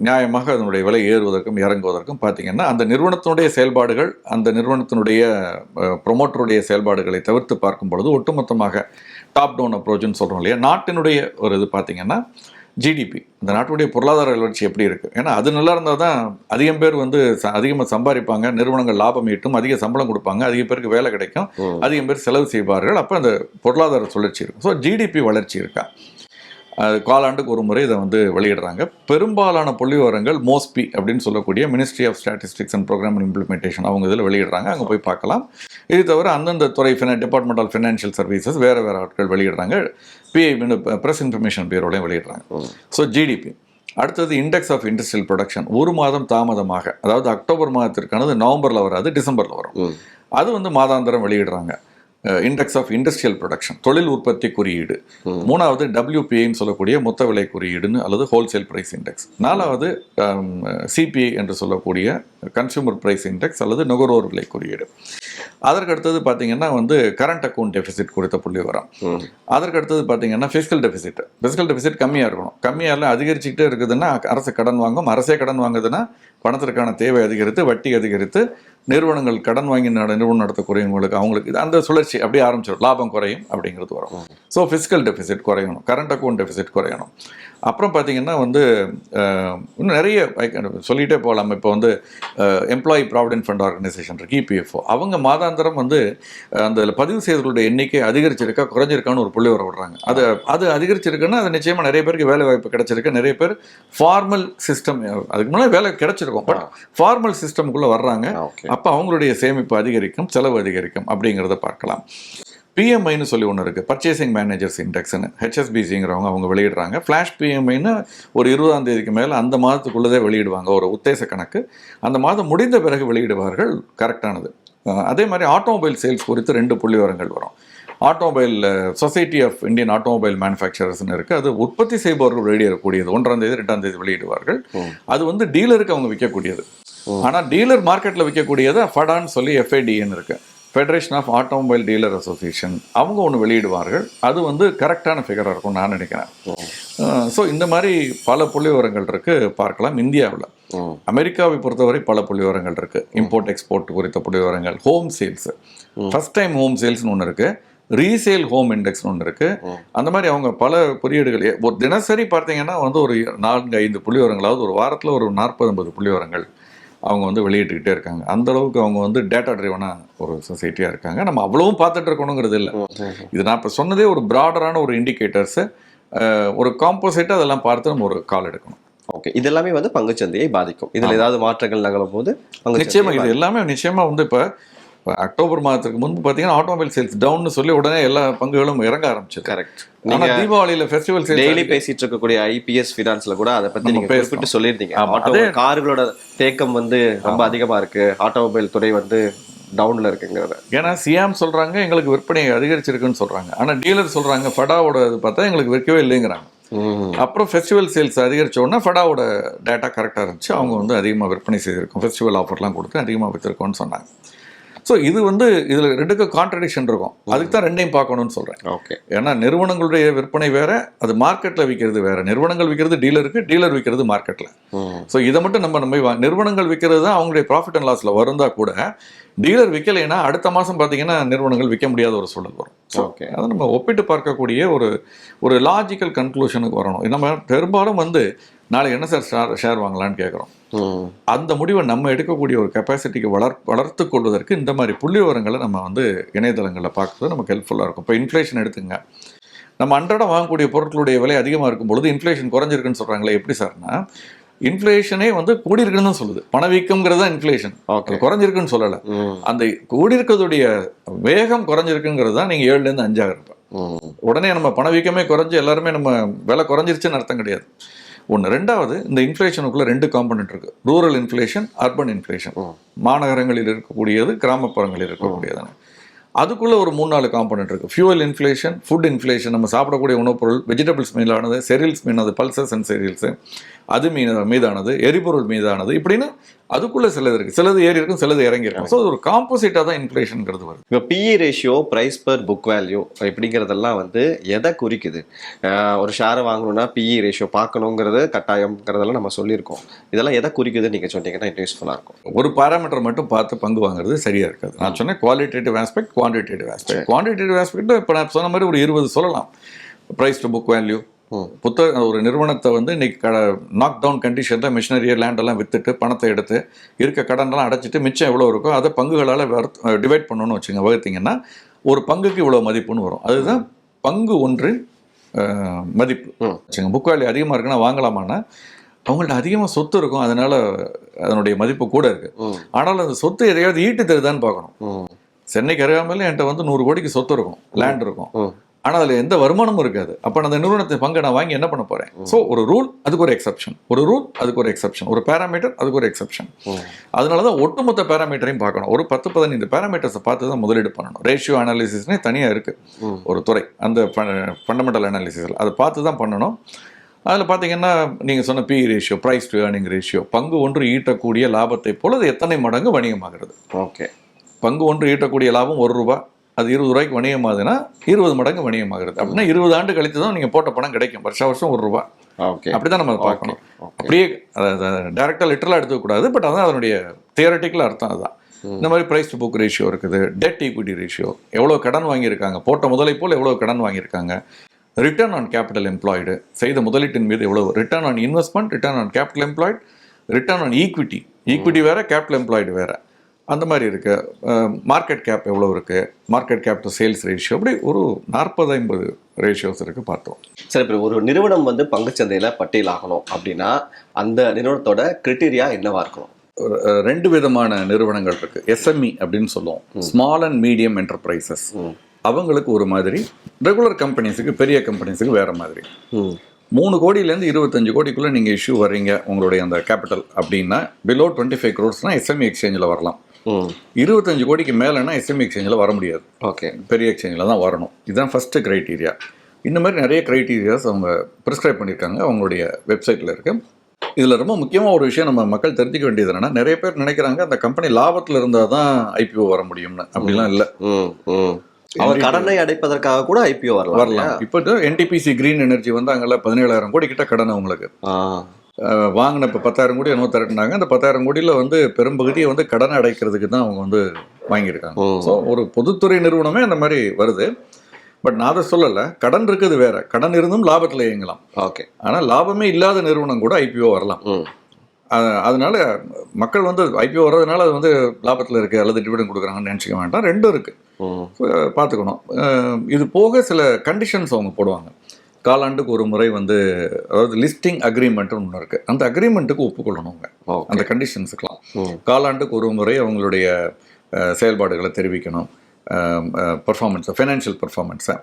நியாயமாக அதனுடைய விலை ஏறுவதற்கும் இறங்குவதற்கும் பார்த்தீங்கன்னா அந்த நிறுவனத்தினுடைய செயல்பாடுகள் அந்த நிறுவனத்தினுடைய ப்ரொமோட்டருடைய செயல்பாடுகளை தவிர்த்து பார்க்கும் பொழுது ஒட்டுமொத்தமாக டாப் டவுன் அப்ரோச்னு சொல்கிறோம் இல்லையா? நாட்டினுடைய ஒரு இது பார்த்தீங்கன்னா ஜிடிபி அந்த நாட்டுடைய பொருளாதார வளர்ச்சி எப்படி இருக்குது ஏன்னா அது நல்லா இருந்தால் தான் அதிகம் பேர் வந்து அதிகமாக சம்பாதிப்பாங்க நிறுவனங்கள் லாபம் ஈட்டும் அதிக சம்பளம் கொடுப்பாங்க அதிக பேருக்கு வேலை கிடைக்கும். அதிகம் பேர் செலவு செய்வார்கள். அப்போ அந்த பொருளாதார சுழற்சி இருக்கும் ஸோ ஜிடிபி வளர்ச்சி இருக்கா? அது காலாண்டுக்கு ஒரு முறை இதை வந்து வெளியிடுறாங்க. பெரும்பாலான புள்ளி விவரங்கள் மோஸ்பி அப்படின்னு சொல்லக்கூடிய ministry of statistics and programme implementation அவங்க இதில் வெளியிடுறாங்க. அங்கே போய் பார்க்கலாம். இது தவிர அந்தந்த துறை fina department of financial services வேறு வேறு ஆட்கள் வெளியிடுறாங்க. பிஐ ப்ரெஸ் இன்ஃபர்மேஷன் பியூரோலையும் வெளியிடுறாங்க. ஸோ ஜிடிபி அடுத்தது இண்டெக்ஸ் ஆஃப் இண்டஸ்ட்ரியல் ப்ரொடக்ஷன் ஒரு மாதம் தாமதமாக அதாவது அக்டோபர் மாதத்திற்கானது நவம்பரில் வராது டிசம்பரில் வரும். அது வந்து மாதாந்திரம் வெளியிடுறாங்க. இண்டெக்ஸ் ஆஃப் இண்டஸ்ட்ரியல் ப்ரொடக்ஷன் தொழில் உற்பத்தி குறியீடு. மூணாவது டபிள்யூபிஐன்னு சொல்லக்கூடிய மொத்த விலை குறியீடுன்னு அல்லது ஹோல்சேல் பிரைஸ் இண்டெக்ஸ் நாலாவது சிபிஐ என்று சொல்லக்கூடிய கன்சூமர் பிரைஸ் இண்டெக்ஸ் அல்லது நுகர்வோர் விலை குறியீடு. அதற்கு அடுத்தது பார்த்தீங்கன்னா வந்து கரண்ட் அக்கௌண்ட் டெபிசிட் குறித்த புள்ளி வரும். அதற்கு அடுத்தது பார்த்தீங்கன்னா ஃபிசிக்கல் டெபிசிட் ஃபிசிக்கல் டெபிசிட் கம்மியாக இருக்கணும். கம்மியாக இல்லை அதிகரிச்சுக்கிட்டே இருக்குதுன்னா அரசு கடன் வாங்கும். அரசே கடன் வாங்குதுன்னா பணத்திற்கான தேவை அதிகரித்து வட்டி அதிகரித்து நிறுவனங்கள் கடன் வாங்கி நட- நிறுவனம் நடத்தக்கூடியவங்களுக்கு அவங்களுக்கு இது அந்த சுழற்சி அப்படியே ஆரம்பிச்சிடும் லாபம் குறையும் அப்படிங்கிறது வரும். ஸோ ஃபிசிக்கல் டெபிசிட் குறையணும். கரண்ட் அக்கௌண்ட் டெபிசிட் குறையணும். அப்புறம் பார்த்தீங்கன்னா வந்து இன்னும் நிறைய சொல்லிகிட்டே போகலாம். இப்போ வந்து எம்ப்ளாயி ப்ராவிடென்ட் ஃபண்ட் ஆர்கனைசேஷன் இருக்கு இபிஎஃப்ஓ அவங்க மாதாந்திரம் வந்து அந்த பதிவு செய்தவர்களுடைய எண்ணிக்கை அதிகரிச்சிருக்கா குறைஞ்சிருக்கான்னு ஒரு புள்ளி வர விடுறாங்க. அது அது அதிகரிச்சிருக்குன்னா அது நிச்சயமாக நிறைய பேருக்கு வேலை வாய்ப்பு கிடைச்சிருக்கு. நிறைய பேர் ஃபார்மல் சிஸ்டம் அதுக்கு முன்னாடி வேலை கிடைச்சிருக்கும். பட் ஃபார்மல் சிஸ்டம்குள்ளே வர்றாங்க. ஓகே அப்போ அவங்களுடைய சேமிப்பு அதிகரிக்கும் செலவு அதிகரிக்கும் அப்படிங்கிறத பார்க்கலாம். பிஎம்ஐன்னு சொல்லி ஒன்று இருக்குது பர்ச்சேசிங் மேனேஜர்ஸ் இண்டெக்ஸ்னு ஹெச்எஸ்பிசிங்கிறவங்க அவங்க வெளியிடுறாங்க. ஃப்ளாஷ் பிஎம்ஐன்னு ஒரு இருபதாம் தேதிக்கு மேலே அந்த மாதத்துக்குள்ளதே வெளியிடுவாங்க. ஒரு உத்தேச கணக்கு. அந்த மாதம் முடிந்த பிறகு வெளியிடுவார்கள். கரெக்டானது. அதே மாதிரி ஆட்டோமொபைல் சேல்ஸ் குறித்து ரெண்டு புள்ளி விவரங்கள் வரும். Automobile society of Indian automobile மேனுஃபேக்சரர்ஸ்னு இருக்குது அது உற்பத்தி செய்பவர்கள் வெளியிடக்கூடியது. ஒன்றாம் தேதி ரெண்டாம் தேதி வெளியிடுவார்கள். அது வந்து டீலருக்கு அவங்க விற்கக்கூடியது. ஆனால் டீலர் மார்க்கெட்டில் விற்கக்கூடியது ஃபடான்னு சொல்லி எஃப்ஐடின்னு இருக்கு. Federation of automobile dealer association அவங்க ஒன்று வெளியிடுவார்கள். அது வந்து கரெக்டான ஃபிகராக இருக்கும் நான் நினைக்கிறேன். ஸோ இந்த மாதிரி பல புள்ளி விவரங்கள் இருக்கு பார்க்கலாம் இந்தியாவில். அமெரிக்காவை பொறுத்தவரை பல புள்ளி விவரங்கள் இருக்கு இம்போர்ட் எக்ஸ்போர்ட் குறித்த புள்ளி விவரங்கள் home sales first time home சேல்ஸ்னு ஒன்று இருக்கு. ரீசேல் ஹோம் இண்டெக்ஸ்னு ஒன்று இருக்கு. ம். அந்த மாதிரி அவங்க பல குறியீடுகள் ஒரு தினசரி பார்த்தீங்கன்னா வந்து ஒரு நான்கு ஐந்து புள்ளி விவரங்களாவது ஒரு வாரத்தில் ஒரு நாற்பது ஐம்பது புள்ளி விவரங்கள் அவங்க வந்து வெளியிட்டுக்கிட்டே இருக்காங்க. அந்த அளவுக்கு அவங்க வந்து டேட்டா ட்ரிவனாக ஒரு சொசைட்டியாக இருக்காங்க. நம்ம அவ்வளவும் பார்த்துட்டு இருக்கணுங்கிறது இல்லை. இது நான் இப்போ சொன்னதே ஒரு ப்ராடரான ஒரு இண்டிகேட்டர்ஸு ஒரு காம்போசிட்டாக அதெல்லாம் பார்த்து நம்ம ஒரு கால் எடுக்கணும். ஓகே இது எல்லாமே வந்து பங்குச்சந்தையை பாதிக்கும். இதுல ஏதாவது மாற்றங்கள் நகரும் போது நிச்சயமா இது எல்லாமே நிச்சயமா வந்து இப்போ அக்டோபர் மாதத்துக்கு முன்பு பார்த்தீங்கன்னா ஆட்டோமொபைல் சேல்ஸ் டவுன்னு சொல்லி உடனே எல்லா பங்குகளும் இறங்க ஆரம்பிச்சது. கரெக்ட் ஆனா நீங்க தீபாவளியில ஃபெஸ்டிவல் டெய்லி சேல்ஸ் பேசிட்டு இருக்கக்கூடிய ஐபிஎஸ் ஃபினான்ஸ்ல கூட அதை பத்தி நம்ம நீங்க பேசணும். குறிப்பிட்டு சொல்லியிருந்தீங்க. ஆட்டோ கார்களோட தேக்கம் வந்து ரொம்ப அதிகமா இருக்கு. ஆட்டோமொபைல் துறை வந்து டவுன்ல இருக்குங்கிறத. ஏன்னா சியாம் சொல்றாங்க எங்களுக்கு விற்பனை அதிகரிச்சிருக்குன்னு சொல்றாங்க. ஆனா டீலர் சொல்றாங்க ஃபடாவோட இது பார்த்தா எங்களுக்கு விற்கவே இல்லைங்கிறாங்க. அப்புறம் ஃபெஸ்டிவல் சேல்ஸ் அதிகரிச்ச உடனே ஃபடாவோட டேட்டா கரெக்டாக இருந்துச்சு. அவங்க வந்து அதிகமாக விற்பனை செய்திருக்கோம். ஃபெஸ்டிவல் ஆஃபர்லாம் கொடுத்து அதிகமாக விற்றுருக்கோம்னு சொன்னாங்க. ஸோ இது வந்து இதில் ரெண்டுக்கும் கான்ட்ரடிக்ஷன் இருக்கும். அதுக்கு தான் ரெண்டையும் பார்க்கணும்னு சொல்கிறேன் ஓகே ஏன்னா நிறுவனங்களுடைய விற்பனை வேற அது மார்க்கெட்டில் விற்கிறது வேற. நிறுவனங்கள் விற்கிறது டீலருக்கு டீலர் விற்கிறது மார்க்கெட்டில் ஸோ இதை மட்டும் நம்ம நம்ம நிறுவனங்கள் விற்கிறது தான் அவங்களுடைய ப்ராஃபிட் அண்ட் லாஸில் வருந்தா கூட டீலர் விற்கலைன்னா அடுத்த மாதம் பார்த்தீங்கன்னா நிறுவனங்கள் விற்க முடியாத ஒரு சூழல் வரும். ஓகே அதை நம்ம ஒப்பிட்டு பார்க்கக்கூடிய ஒரு ஒரு லாஜிக்கல் கன்க்ளூஷனுக்கு வரணும். நம்ம பெரும்பாலும் வந்து நாளைக்கு என்ன சார் ஷேர் ஷேர் வாங்கலாம்னு கேட்குறோம் அந்த முடிவை நம்ம எடுக்கக்கூடிய ஒரு கெப்பாசிட்டிக்கு வளர் வளர்த்து கொள்வதற்கு இந்த மாதிரி புள்ளி விவரங்களை நம்ம வந்து இணையதளங்களில் பார்க்குறது நமக்கு ஹெல்ப்ஃபுல்லாக இருக்கும். இப்போ இன்ஃப்ளேஷன் எடுத்துங்க. நம்ம அன்றாடம் வாங்கக்கூடிய பொருட்களுடைய விலை அதிகமாக இருக்கும் பொழுது இன்ஃப்ளேஷன் குறைஞ்சிருக்குன்னு சொல்கிறாங்களே எப்படி சார்னா இன்ஃப்ளேஷனே வந்து கூடியிருக்குன்னு தான் சொல்லுது. பணவீக்கம்ங்கிறது தான் இன்ஃப்ளேஷன் ஓகே குறைஞ்சிருக்குன்னு சொல்லலை. அந்த கூடியிருக்கிறதுடைய வேகம் குறைஞ்சிருக்குங்கிறது தான் நீங்கள் ஏழுலேருந்து அஞ்சாக இருப்பேன் உடனே நம்ம பணவீக்கமே குறைஞ்சு எல்லாருமே நம்ம விலை குறைஞ்சிருச்சுன்னு அர்த்தம் கிடையாது. ஒன்று ரெண்டாவது இந்த இன்ஃப்ளேஷனுக்குள்ள ரெண்டு காம்பனண்ட் இருக்கு. Rural inflation urban inflation. மாநகரங்களில் இருக்கக்கூடியது கிராமப்புறங்களில் இருக்கக்கூடியது அதுக்குள்ள ஒரு மூணு நாலு காம்பனண்ட் இருக்கு. ஃபியூவல் இன்ஃப்ளேஷன் ஃபுட் இன்ஃப்ளேஷன் நம்ம சாப்பிடக்கூடிய உணவுப் பொருள் வெஜிடபிள்ஸ் மீதானது செரில்ஸ் மீனது பல்சஸ் அண்ட் செரில்ஸ் அது மீது மீதானது எரிபொருள் மீதானது இப்படின்னு அதுக்குள்ள சிலது இருக்கு. சிலது ஏறி இருக்கும் சிலது இறங்கி இருக்கும். ஸோ ஒரு காம்போசிட்டாக தான் இன்ஃப்ளேஷன்ங்கிறது வருது. இப்போ PE ratio price per book value இப்படிங்கிறதெல்லாம் வந்து எதை குறிக்குது? ஒரு ஷேரை வாங்கணும்னா பிஇ ரேஷியோ பார்க்கணுங்கிறது கட்டாயம்ங்கிறதெல்லாம் நம்ம சொல்லியிருக்கோம். இதெல்லாம் எதை குறிக்குதுன்னு நீங்கள் சொன்னீங்கன்னா யூஸ்ஃபுல்லாக இருக்கும். ஒரு பாராமீட்டர் மட்டும் பார்த்து பங்கு வாங்குறது சரியா இருக்காது. நான் சொன்னேன் qualitative aspect quantitative aspect quantitative aspect இப்போ நான் சொன்ன மாதிரி ஒரு இருபது சொல்லலாம். Price to book value. புத்தக ஒரு நிறுவனத்தை வந்து இன்னைக்கு கட நாக் டவுன் கண்டிஷனில் மிஷினரியை லேண்டெல்லாம் வித்துட்டு பணத்தை எடுத்து இருக்க கடனெல்லாம் அடைச்சிட்டு மிச்சம் எவ்வளோ இருக்கோ அதை பங்குகளால் டிவைட் பண்ணணும்னு வச்சுங்க வகுத்தீங்கன்னா ஒரு பங்குக்கு இவ்வளோ மதிப்புன்னு வரும். அதுதான் பங்கு ஒன்றின் அஹ், மதிப்பு. வச்சுங்க புக் வேல்யூ அதிகமாக இருக்குன்னா வாங்கலாமான்னா அவங்கள்ட்ட அதிகமாக சொத்து இருக்கும் அதனால அதனுடைய மதிப்பு கூட இருக்கு. ம். ஆனால் அந்த சொத்து எதையாவது ஈட்டு தருதான்னு பார்க்கணும். சென்னைக்கு அருகாமையில் என்கிட்ட வந்து நூறு கோடிக்கு சொத்து இருக்கும் லேண்ட் இருக்கும். ஆனால் அதில் எந்த வருமானமும் இருக்காது. அப்போ அந்த நிறுவனத்தை பங்கை நான் வாங்கி என்ன பண்ண போகிறேன் ஸோ ஒரு ரூல் அதுக்கு ஒரு எக்ஸப்ஷன் ஒரு ரூல் அதுக்கு ஒரு எக்ஸப்ஷன் ஒரு பேராமீட்டர் அதுக்கு ஒரு எக்ஸப்ஷன் அதனால தான் ஒட்டுமொத்த பேராமீட்டரையும் பார்க்கணும். ஒரு பத்து பதினைந்து பேராமீட்டர்ஸை பார்த்து தான் முதலீடு பண்ணணும். ரேஷியோ அனாலிசிஸ்னே தனியாக இருக்குது. ஒரு துறை. அந்த ஃபண்டமெண்டல் அனாலிசிஸில் அதை பார்த்து தான் பண்ணணும். அதில் பார்த்தீங்கன்னா நீங்கள் சொன்ன P ratio price to earning ratio பங்கு ஒன்று ஈட்டக்கூடிய லாபத்தை போல அது எத்தனை மடங்கு வணிகமாகிறது. ஓகே. பங்கு ஒன்று ஈட்டக்கூடிய லாபம் ஒரு ரூபாய் அது இருபது ரூபாய்க்கு வணிகமாகுதுன்னா இருபது மடங்கு வணிகமாகிறது. அப்படின்னா இருபது ஆண்டு கழித்து தான் நீங்கள் போட்ட பணம் கிடைக்கும். வருஷம் வருஷம் ஒரு ரூபாய் ஓகே. அப்படி தான் நம்ம பார்க்கணும். அப்படியே டேரெக்டாக லிட்டரலாக எடுத்துக்கூடாது பட் அதான் அதனுடைய தியரட்டிக்கல் அர்த்தம் அதுதான். இந்த மாதிரி ப்ரைஸ் டு புக் ரேஷியோ இருக்குது. டெட் ஈக்விட்டி ரேஷியோ எவ்வளோ கடன் வாங்கியிருக்காங்க? போட்ட முதலை போல் எவ்வளோ கடன் வாங்கியிருக்காங்க? ரிட்டர்ன் ஆன் கேபிட்டல் எம்ப்ளாய்டு செய்த முதலீட்டின் மீது எவ்வளோ return on investment return on capital employed return on equity equity வேற கேபிட்டல் எம்ப்ளாய்டு வேற. அந்த மாதிரி இருக்கு. மார்க்கெட் கேப் எவ்வளோ இருக்கு? Market cap to sales ratio அப்படி ஒரு நாற்பது ஐம்பது ரேஷியோஸ் இருக்கு பார்த்தோம். சரி இப்போ ஒரு நிறுவனம் வந்து பங்குச்சந்தையில பட்டியலாகணும் அப்படின்னா அந்த நிறுவனத்தோட கிரிட்டீரியா என்னவா இருக்கணும்? ரெண்டு விதமான நிறுவனங்கள் இருக்கு. எஸ்எம்இ அப்படின்னு சொல்லுவோம். ஸ்மால் அண்ட் மீடியம் என்டர்பிரைசஸ் அவங்களுக்கு ஒரு மாதிரி. ரெகுலர் கம்பெனிஸுக்கு பெரிய கம்பெனிஸுக்கு வேற மாதிரி. மூணு கோடியிலேருந்து இருபத்தஞ்சு கோடிக்குள்ளே நீங்கள் இஷ்யூ வர்றீங்க உங்களுடைய அந்த கேபிட்டல் அப்படின்னா பிலோ டுவெண்ட்டி ஃபைவ் க்ரோர்ஸ்னால் எஸ்எம்இ எக்ஸ்சேஞ்சில் வரலாம். இருபத்தஞ்சு கோடிக்கு மேலேனா எஸ்எம்இ எக்ஸ்சேஞ்சில் வர முடியாது. ஓகே. பெரிய எக்ஸ்சேஞ்சில் தான் வரணும். இதுதான் ஃபஸ்ட்டு க்ரைட்டீரியா இந்த மாதிரி நிறைய க்ரைட்டீரியாஸ் அவங்க ப்ரிஸ்கிரைப் பண்ணியிருக்காங்க அவங்களுடைய வெப்சைட்டில் இருக்கு. இதில் ரொம்ப முக்கியமாக ஒரு விஷயம் நம்ம மக்கள் தெரிஞ்சுக்க வேண்டியது என்னன்னா நிறைய பேர் நினைக்கிறாங்க அந்த கம்பெனி லாபத்தில் இருந்தால் தான் ஐபிஓ வர முடியும்னு. அப்படிலாம் இல்லை. அவர் கடனை அடைப்பதற்காக கூட ஐபிஓ வரலாம். வரலாம். இப்போ என்டிபிசி கிரீன் எனர்ஜி வந்தாங்கல்ல பதினேழாயிரம் கோடி கிட்ட கடன் அவங்களுக்கு. அஹ் வாங்கின இப்போ பத்தாயிரம் கோடி என்னவோ திரட்டினாங்க. அந்த பத்தாயிரம் கோடியில் வந்து பெரும்பகுதியை வந்து கடனை அடைக்கிறதுக்கு தான் அவங்க வந்து வாங்கியிருக்காங்க. ஸோ ஒரு பொதுத்துறை நிறுவனமே அந்த மாதிரி வருது. பட் நான் அதை சொல்லலை. கடன் இருக்குது வேற. கடன் இருந்தும் லாபத்தில் இயங்கலாம். ஓகே. ஆனால் லாபமே இல்லாத நிறுவனம் கூட ஐபிஓ வரலாம். அதனால மக்கள் வந்து ஐபிஓ வர்றதுனால அது வந்து லாபத்தில் இருக்குது அல்லது டிவிடன் கொடுக்குறாங்கன்னு நினச்சிக்க வேண்டாம். ரெண்டும் இருக்குது. பார்த்துக்கணும். இது போக சில கண்டிஷன்ஸ் அவங்க போடுவாங்க. காலாண்டுக்கு ஒரு முறை வந்து அதாவது லிஸ்டிங் அக்ரிமெண்ட்னு ஒன்று இருக்குது அந்த அக்ரிமெண்ட்டுக்கு ஒப்புக்கொள்ளணும் அவங்க. அந்த கண்டிஷன்ஸுக்கெலாம். காலாண்டுக்கு ஒரு முறை அவங்களுடைய செயல்பாடுகளை தெரிவிக்கணும். பர்ஃபார்மன்ஸை ஃபைனான்ஷியல் பர்ஃபார்மன்ஸை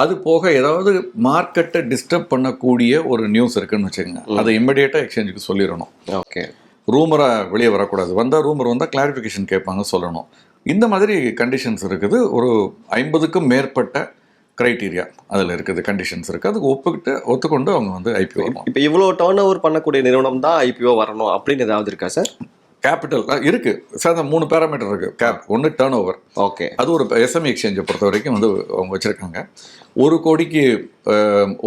அது போக ஏதாவது மார்க்கெட்டை டிஸ்டர்ப் பண்ணக்கூடிய ஒரு நியூஸ் இருக்குன்னு வச்சுக்கோங்க. அதை இம்மிடியேட்டாக எக்ஸ்சேஞ்சுக்கு சொல்லிடணும். ஓகே. ரூமராக வெளியே வரக்கூடாது. வந்தால் ரூமர் வந்தால் கிளாரிஃபிகேஷன் கேட்பாங்க சொல்லணும். இந்த மாதிரி கண்டிஷன்ஸ் இருக்குது. ஒரு ஐம்பதுக்கும் மேற்பட்ட க்ரைட்டீரியா அதில் இருக்குது கண்டிஷன்ஸ் இருக்குது அதுக்கு ஒப்புக்கிட்டு ஒத்துக்கொண்டு அவங்க வந்து ஐபிஓ இப்போ இவ்வளோ டேர்ன் ஓவர் பண்ணக்கூடிய நிறுவனம் தான் ஐபிஓ வரணும் அப்படின்னு ஏதாவது இருக்கா சார் கேபிட்டல் இருக்குது சார் அந்த மூணு பேராமீட்டர் இருக்குது கேப் ஒன்று டேர்ன் ஓவர் ஓகே அது ஒரு எஸ்எம்இ எக்ஸ்சேஞ்சை பொறுத்த வரைக்கும் வந்து அவங்க வச்சுருக்காங்க. ஒரு கோடிக்கு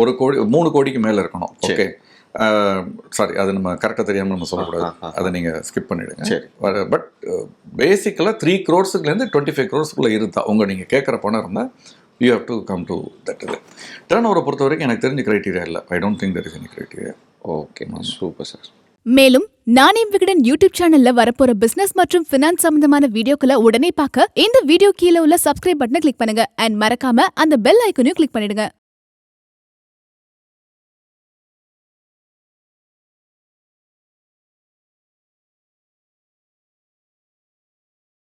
ஒரு கோடி மூணு கோடிக்கு மேலே இருக்கணும். சரி. ஓகே சாரி அது நம்ம கரெக்டாக தெரியாமல் நம்ம சொல்லக்கூடாது. அதை நீங்கள் ஸ்கிப் பண்ணிவிடுங்க சரி. பட் பேசிக்கலாக த்ரீ க்ரோர்ஸுக்குலேருந்து டுவெண்ட்டி ஃபைவ் க்ரோர்ஸ்க்குள்ளே இருந்தால் உங்கள் நீங்கள் கேட்குற பணம் இருந்தால் you have to come to that இது டேர்ன் ஓவரை பொறுத்த வரைக்கும் எனக்கு தெரிஞ்ச க்ரைட்டீரியா இல்லை. I don't think that is any criteria okay super sir மேலும் நானே விகடன் யூடியூப் சேனல்ல வரப்போற பிசினஸ் மற்றும் பினான்ஸ் சம்பந்தமான வீடியோக்களை உடனே பார்க்க இந்த வீடியோ கீழே உள்ள சப்ஸ்கிரைப் பட்டனை கிளிக் பண்ணுங்க. அண்ட் மறக்காம அந்த பெல் ஐக்கனையும் கிளிக் பண்ணிடுங்க.